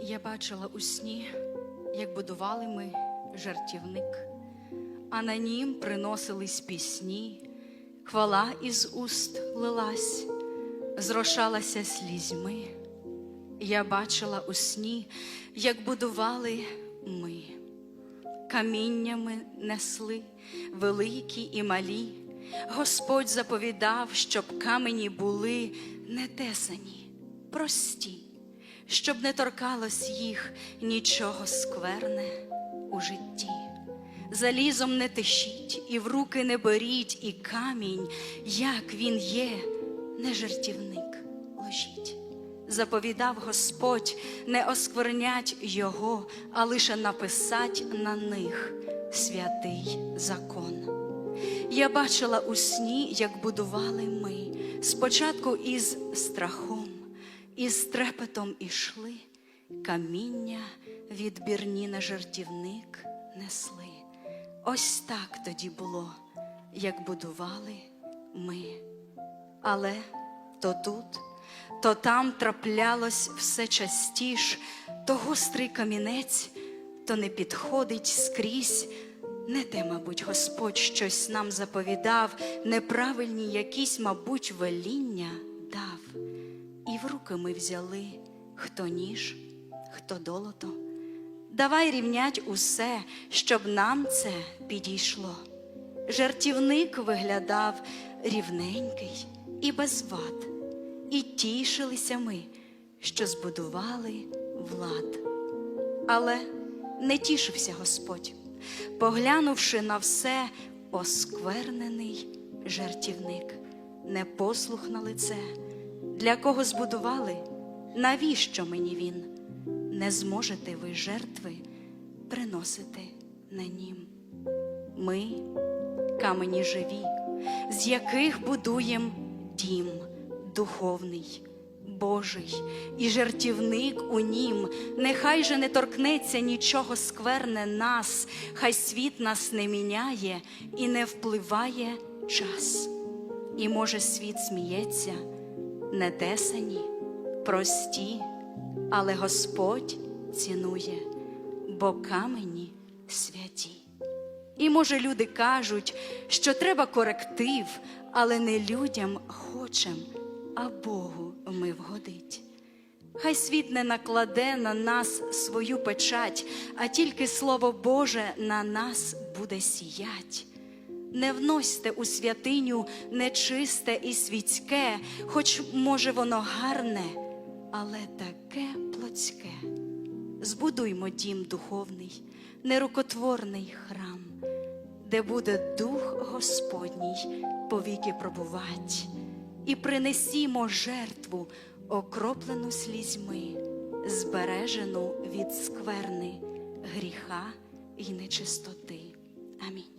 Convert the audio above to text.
Я бачила у сні, як будували ми жартівник, а на нім приносились пісні, хвала із уст лилась, зрошалася слізьми. Я бачила у сні, як будували ми, каміннями несли, великі і малі. Господь заповідав, щоб камені були не тесані, прості, щоб не торкалось їх нічого скверне у житті. Залізом не тишіть, і в руки не беріть, і камінь, як він є, не жартівник ложіть. Заповідав Господь не осквернять його, а лише написать на них святий закон. Я бачила у сні, як будували ми, спочатку із страхом, із трепетом ішли, каміння відбірні на жартівник несли. Ось так тоді було, як будували ми. Але то тут, то там траплялось все частіш, то гострий камінець, то не підходить скрізь. Не те, мабуть, Господь щось нам заповідав, неправильні якісь, мабуть, веління дав. І в руки ми взяли хто ніж, хто долото. Давай рівнять усе, щоб нам це підійшло. Жартівник виглядав рівненький і без вад, і тішилися ми, що збудували влад. Але не тішився Господь, поглянувши на все, осквернений жартівник, непослух на лице, для кого збудували, навіщо мені він? Не зможете ви жертви приносити на нім. Ми камені живі, з яких будуєм дім духовний, Божий і жертівник у нім. Нехай же не торкнеться нічого скверне нас, хай світ нас не міняє і не впливає час. І може світ сміється, не тесані, прості, але Господь цінує, бо камені святі. І може люди кажуть, що треба коректив, але не людям хочем, а Богу ми вгодить. Хай світ не накладе на нас свою печать, а тільки Слово Боже на нас буде сіять. Не вносьте у святиню нечисте і світське, хоч може воно гарне, але таке плотське. Збудуймо дім духовний, нерукотворний храм, де буде дух Господній повіки пробувать, і принесімо жертву, окроплену слізьми, збережену від скверни, гріха і нечистоти. Амінь.